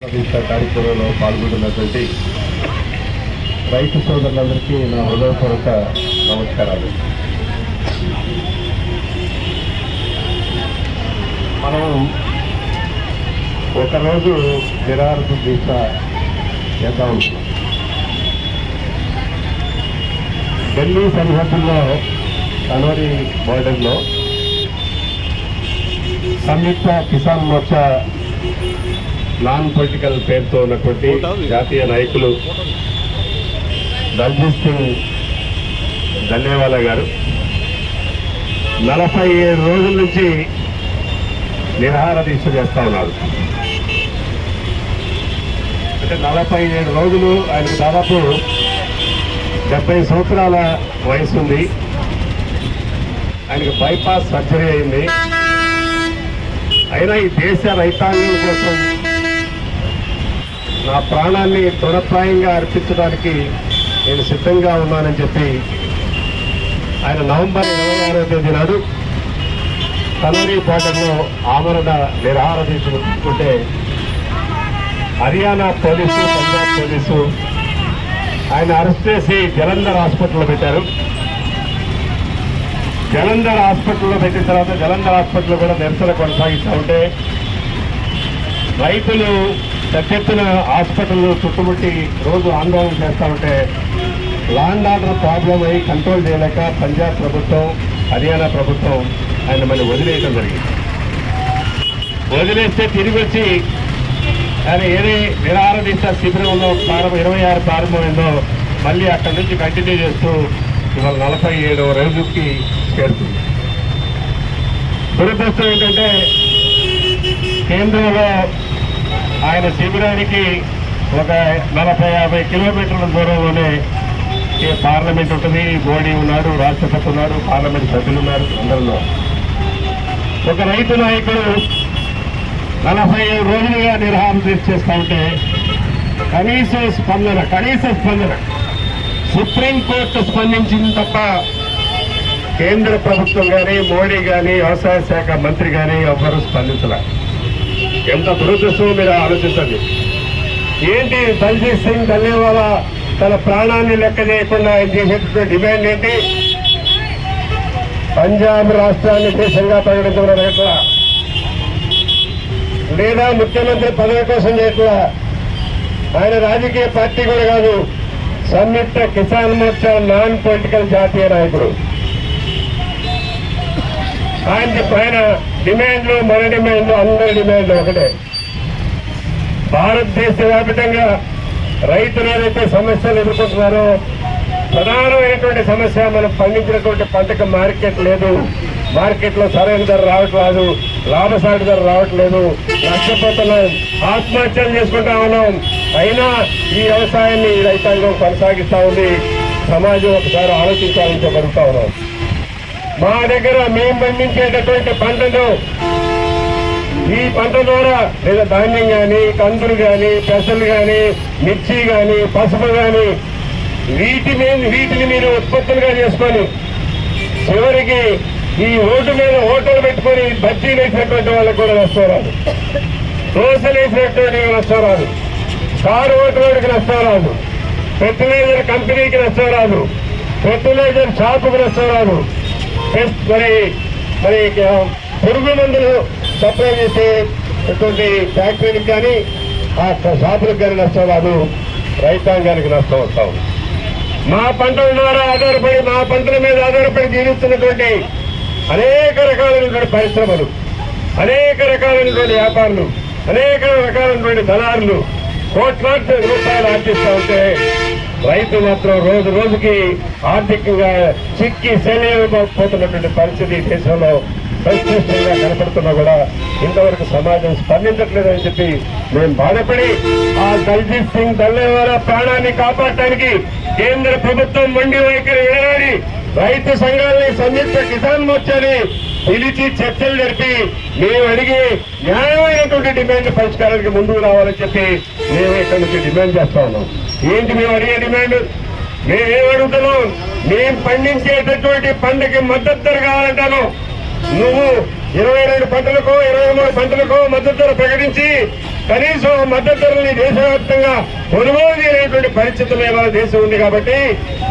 కార్యక్రమంలో పాల్గొంటున్నటువంటి రైతు సోదరులందరికీ నా హృదయపూర్వక నమస్కారాలు. మనం ఒకరోజు నిరాహార దీక్ష చేద్దాం ఢిల్లీ సరిహద్దుల్లో కనోరి బోర్డర్లో సంయుక్త కిసాన్ మోర్చా నాన్ పొలిటికల్ పేరుతో ఉన్నటువంటి జాతీయ నాయకులు దల్జీత్ సింగ్ ధన్యవాలా గారు. నలభై ఏడు రోజుల నుంచి నిరాహార దీక్ష చేస్తా ఉన్నారు. అంటే నలభై ఏడు రోజులు ఆయనకు దాదాపు డెబ్బై సంవత్సరాల వయసు ఉంది. ఆయనకు బైపాస్ సర్జరీ అయింది. అయినా ఈ దేశ రైతాంగం కోసం నా ప్రాణాన్ని తృణప్రాయంగా అర్పించడానికి నేను సిద్ధంగా ఉన్నానని చెప్పి ఆయన నవంబర్ ఇరవై ఆరో తేదీ నాడు కనరీ బార్డర్లో ఆమరణ నిరాహార తీసుకుంటే హర్యానా పోలీసు పంజాబ్ పోలీసు ఆయన అరెస్ట్ చేసి జలంధర్ హాస్పిటల్లో పెట్టారు. జలంధర్ హాస్పిటల్లో పెట్టిన తర్వాత జలంధర్ హాస్పిటల్లో కూడా నిరసన కొనసాగిస్తూ ఉంటే రైతులు పెద్ద హాస్పిటల్ చుట్టుముట్టి రోజు ఆందోళన చేస్తూ ఉంటే లాండ్ ఆర్డర్ ప్రాబ్లం అయి కంట్రోల్ చేయలేక పంజాబ్ ప్రభుత్వం హర్యానా ప్రభుత్వం ఆయన మళ్ళీ వదిలేయడం జరిగింది. వదిలేస్తే తిరిగి వచ్చి ఆయన ఏదే నిరాహార శిబిరంలో ప్రారంభం ఇరవై ఆరు ప్రారంభమైందో మళ్ళీ అక్కడి నుంచి కంటిన్యూ చేస్తూ ఇవాళ నలభై ఏడవ రోజుకి చేరుతుంది. దురదృష్టం ఏంటంటే కేంద్రంలో ఆయన శిబిరానికి ఒక నలభై యాభై కిలోమీటర్ల దూరంలోనే ఈ పార్లమెంట్ ఉంటుంది. మోడీ ఉన్నాడు రాష్ట్రపతి ఉన్నారు పార్లమెంట్ సభ్యులు ఉన్నారు అందరూ ఒక రైతు నాయకుడు నలభై ఏడు రోజులుగా నిర్హారం చేస్తా ఉంటే కనీస స్పందన కనీస స్పందన. సుప్రీంకోర్టు స్పందించింది తప్ప కేంద్ర ప్రభుత్వం కానీ మోడీ కానీ వ్యవసాయ శాఖ మంత్రి కానీ ఎవరు స్పందించలే. ఎంత దురదృష్టమో మీరు ఆలోచించండి. ఏంటి దల్జీత్ సింగ్ ధన్యవాద తన ప్రాణాన్ని లెక్క చేయకుండా ఆయన చేసేటటువంటి డిమాండ్ ఏంటి? పంజాబ్ రాష్ట్రాన్ని దేశంగా ప్రకటించడం ఎట్లా లేదా ముఖ్యమంత్రి పదవి కోసం చేయట్లా? ఆయన రాజకీయ పార్టీ కూడా కాదు సంయుక్త కిసాన్ మోర్చా నాన్ పొలిటికల్ జాతీయ నాయకుడు. ఆయన ఆయన డిమాండ్లు మన డిమాండ్లు అందరి డిమాండ్లు ఒకటే. భారతదేశ వ్యాప్తంగా రైతులు ఏదైతే సమస్యలు ఎదుర్కొంటున్నారో ప్రధానమైనటువంటి సమస్య మనం పండించినటువంటి పంటకు మార్కెట్ లేదు. మార్కెట్లో సరైన ధర రావట్లేదు లాభసాటి ధర రావట్లేదు. నష్టపోతున్నాం ఆత్మహత్యలు చేసుకుంటా ఉన్నాం. అయినా ఈ వ్యవసాయాన్ని రైతాంగం కొనసాగిస్తూ ఉంది. సమాజం ఒకసారి ఆలోచించాలని చెప్పగలుగుతా ఉన్నాం. మా దగ్గర మేము పండించేటటువంటి పంటలు ఈ పంట ద్వారా లేదా ధాన్యం కానీ కందులు కానీ పెసలు కానీ మిర్చి కానీ పసుపు కానీ వీటి మీద వీటిని మీరు ఉత్పత్తులుగా చేసుకొని చివరికి ఈ ఓటు మీద ఓటర్లు పెట్టుకొని బజ్జీలు వేసినటువంటి వాళ్ళకు కూడా నష్టరాదు దోశలు వేసినటువంటి నష్టరాదు కారు ఓటు వాడికి నష్టరాదు ఫెర్టిలైజర్ కంపెనీకి నష్టరాదు ఫెర్టిలైజర్ షాపుకి నష్టరాదు మరి మరి పురుగు మందులు సప్లై చేసేటువంటి ఫ్యాక్టరీలకు కానీ ఆ షాపులకు కానీ నష్టం రాదు. రైతాంగానికి నష్టం వస్తాం మా పంటల ద్వారా ఆధారపడి మా పంటల మీద ఆధారపడి జీవిస్తున్నటువంటి అనేక రకాలైనటువంటి పరిశ్రమలు అనేక రకాలైనటువంటి వ్యాపారులు అనేక రకాలైనటువంటి దళారులు కోట్లాది రూపాయలు ఆర్జిస్తూ ఉంటే రైతు మాత్రం రోజు రోజుకి ఆర్థికంగా చిక్కి శల్యమైపోతున్నటువంటి పరిస్థితి దేశంలో సంక్లిష్టంగా కనపడుతున్నా కూడా ఇంతవరకు సమాజం స్పందించట్లేదని చెప్పి మేము బాధపడి ఆ దల్జీత్ సింగ్ దల్లేవాల ప్రాణాన్ని కాపాడటానికి కేంద్ర ప్రభుత్వం మొండి వైఖరి విడనాడి రైతు సంఘాలని సంయుక్త కిసాన్ మోర్చాని పిలిచి చర్చలు జరిపి మేము అడిగి న్యాయమైనటువంటి డిమాండ్ పరిష్కారానికి ముందుకు రావాలని చెప్పి మేము ఇక్కడ నుంచి డిమాండ్ చేస్తా ఉన్నాం. ఏంటి మేము అడిగే డిమాండ్? మేమేం అడుగుతున్నాం? మేము పండించేటటువంటి పంటకి మద్దతు ధర కావాలంటాను నువ్వు ఇరవై రెండు పంటలకు ఇరవై మూడు పంటలకు మద్దతు ధర ప్రకటించి కనీసం ఆ మద్దతు దేశవ్యాప్తంగా కొనుగోలు చేయలేటువంటి పరిస్థితులు ఇవాళ దేశం ఉంది కాబట్టి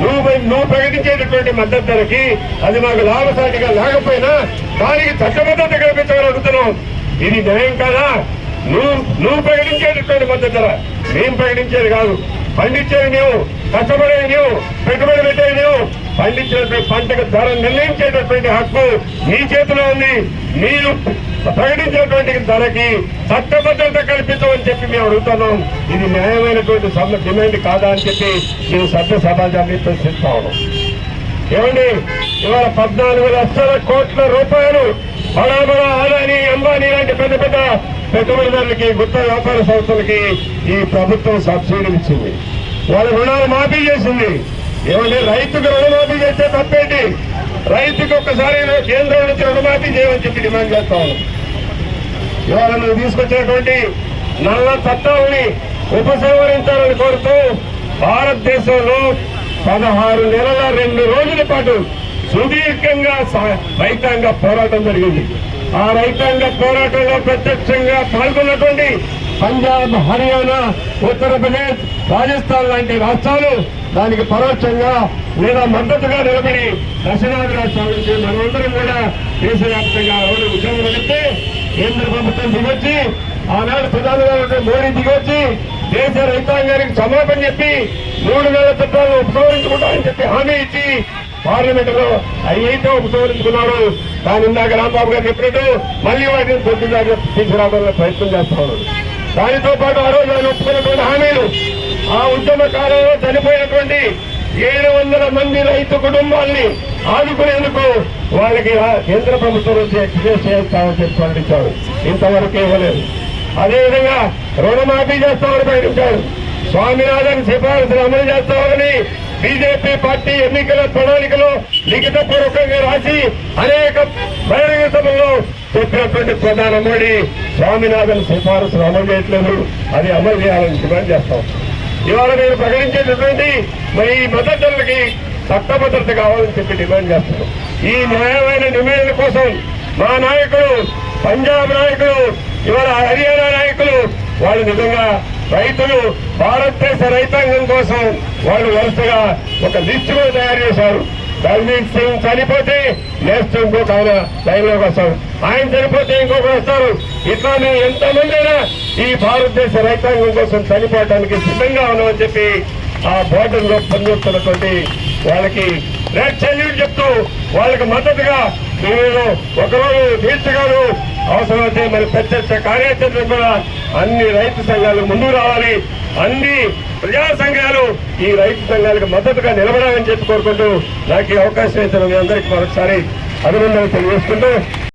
నువ్వు నువ్వు ప్రకటించేటటువంటి మద్దతు ధరకి అది మాకు లాభసాటిగా లేకపోయినా దానికి చట్టబద్ధత కల్పించమని అడుగుతున్నాం. ఇది న్యాయం కాదా? నువ్వు నువ్వు ప్రకటించేటటువంటి మద్దతు ధర మేము ప్రకటించేది కాదు. పండించేది నీవు కష్టపడేది నీవు పెట్టుబడి పెట్టేది నీవు పండించినటువంటి పంటకు ధర నిర్ణయించేటటువంటి హక్కు నీ చేతిలో ఉంది. మీరు ప్రకటించినటువంటి ధరకి చట్టబద్ధత కల్పించమని చెప్పి మేము అడుగుతున్నాం. ఇది న్యాయమైనటువంటి సభ డిమాండ్ కాదా అని చెప్పి మేము సభ్య సమాజాన్ని ప్రశ్నిస్తా ఉన్నాం. ఏమండి? ఇవాళ పద్నాలుగు లక్షల కోట్ల రూపాయలు బడా బడా ఆదాని అంబానీ లాంటి పెద్ద పెద్ద పెట్టుబడిదారులకి గుత్త వ్యాపార సంస్థలకి ఈ ప్రభుత్వం సబ్సిడీ ఇచ్చింది. వాళ్ళ రుణాలు మాఫీ చేసింది. ఏమంటే రైతుకు రుణమాఫీ చేస్తే తప్పేంటి? రైతుకు ఒక్కసారి కేంద్రం నుంచి రుణమాఫీ చేయమని చెప్పి డిమాండ్ చేస్తా ఉన్నాం. ఇవాళ నువ్వు తీసుకొచ్చినటువంటి నల్ల చట్టాలని ఉపసంహరించాలని కోరుతూ భారతదేశంలో పదహారు నెలల రెండు రోజుల పాటు సుదీర్ఘంగా రైతాంగ పోరాటం జరిగింది. ఆ రైతాంగ పోరాటంలో ప్రత్యక్షంగా పాల్గొన్నటువంటి పంజాబ్ హర్యానా ఉత్తరప్రదేశ్ రాజస్థాన్ లాంటి రాష్ట్రాలు దానికి పరోక్షంగా లేదా మద్దతుగా నిలబడి దక్షిణాది రాష్ట్రాల నుంచి మనమందరం కూడా దేశవ్యాప్తంగా ఎవరు ఉద్యోగం వెళితే కేంద్ర ప్రభుత్వం దిగొచ్చి ఆనాడు ప్రధానమంత్రి మోడీ దిగొచ్చి దేశ రైతాంగానికి క్షమాపణ చెప్పి మూడు నెలల చట్టాలను ఉపసంహరించుకుంటామని చెప్పి హామీ ఇచ్చి పార్లమెంట్లో అయితే ఉపసంహరించుకున్నారు. కానీ ఇందాక రాంబాబు గారు చెప్పినట్టు మళ్ళీ వాటిని పొద్దుగా తీసుకురావడానికి ప్రయత్నం చేస్తా ఉన్నారు. దానితో పాటు ఆ రోజు ఆయన ఒప్పుకున్నటువంటి హామీలు. ఆ ఉద్యమ కాలంలో చనిపోయినటువంటి ఏడు వందల మంది రైతు కుటుంబాల్ని ఆదుకునేందుకు వాళ్ళకి కేంద్ర ప్రభుత్వం నుంచి ఎక్స్ప్రెస్ చేస్తామని చెప్పి ప్రకటించారు ఇంతవరకు ఇవ్వలేదు. అదేవిధంగా రుణమాఫీ చేస్తామని ప్రకటించారు. స్వామినాథన్ సిఫారసులు అమలు చేస్తామని బీజేపీ పార్టీ ఎన్నికల ప్రణాళికలో లిఖిత పూర్వకంగా రాసి అనేక చెప్పినటువంటి ప్రధాన మోడీ స్వామినాథన్ సిఫారసులు అమలు చేయట్లేదు అది అమలు చేయాలని డిమాండ్ చేస్తాం. ఇవాళ మీరు ప్రకటించేటటువంటి మరి ఈ మద్దతులకి చట్టభద్రత కావాలని చెప్పి డిమాండ్ చేస్తున్నాం. ఈ న్యాయమైన డిమాండ్ల కోసం మా నాయకులు పంజాబ్ నాయకులు ఇవాళ హర్యానా నాయకులు వాళ్ళు నిజంగా రైతులు భారతదేశ రైతాంగం కోసం వాళ్ళు వరుసగా ఒక లిస్టు కూడా తయారు చేశారు. రణ్వీర్ సింగ్ చనిపోతే నెక్స్ట్ ఇంకొక ఆయన లైన్లోకి వస్తారు ఆయన చనిపోతే ఇంకొకరు వస్తారు. ఇట్లా మేము ఎంతమంది అయినా ఈ భారతదేశ రైతాంగం కోసం చనిపోవడానికి సిద్ధంగా ఉన్నామని చెప్పి ఆ బోర్డర్లో పనిచేస్తున్నటువంటి వాళ్ళకి రెడ్ సెల్యూట్ చెప్తూ వాళ్ళకి మద్దతుగా నేను ఒకరోజు దీక్షగాను అవసరమైతే మరి ప్రత్యక్ష కార్యాచరణ కూడా అన్ని రైతు సంఘాలు ముందుకు రావాలి. అన్ని ప్రజా సంఘాలు ఈ రైతు సంఘాలకు మద్దతుగా నిలబడాలని చెప్పి కోరుకుంటూ నాకు ఈ అవకాశం ఇచ్చిన మీ అందరికీ మరొకసారి అభినందనలు తెలియజేసుకుంటూ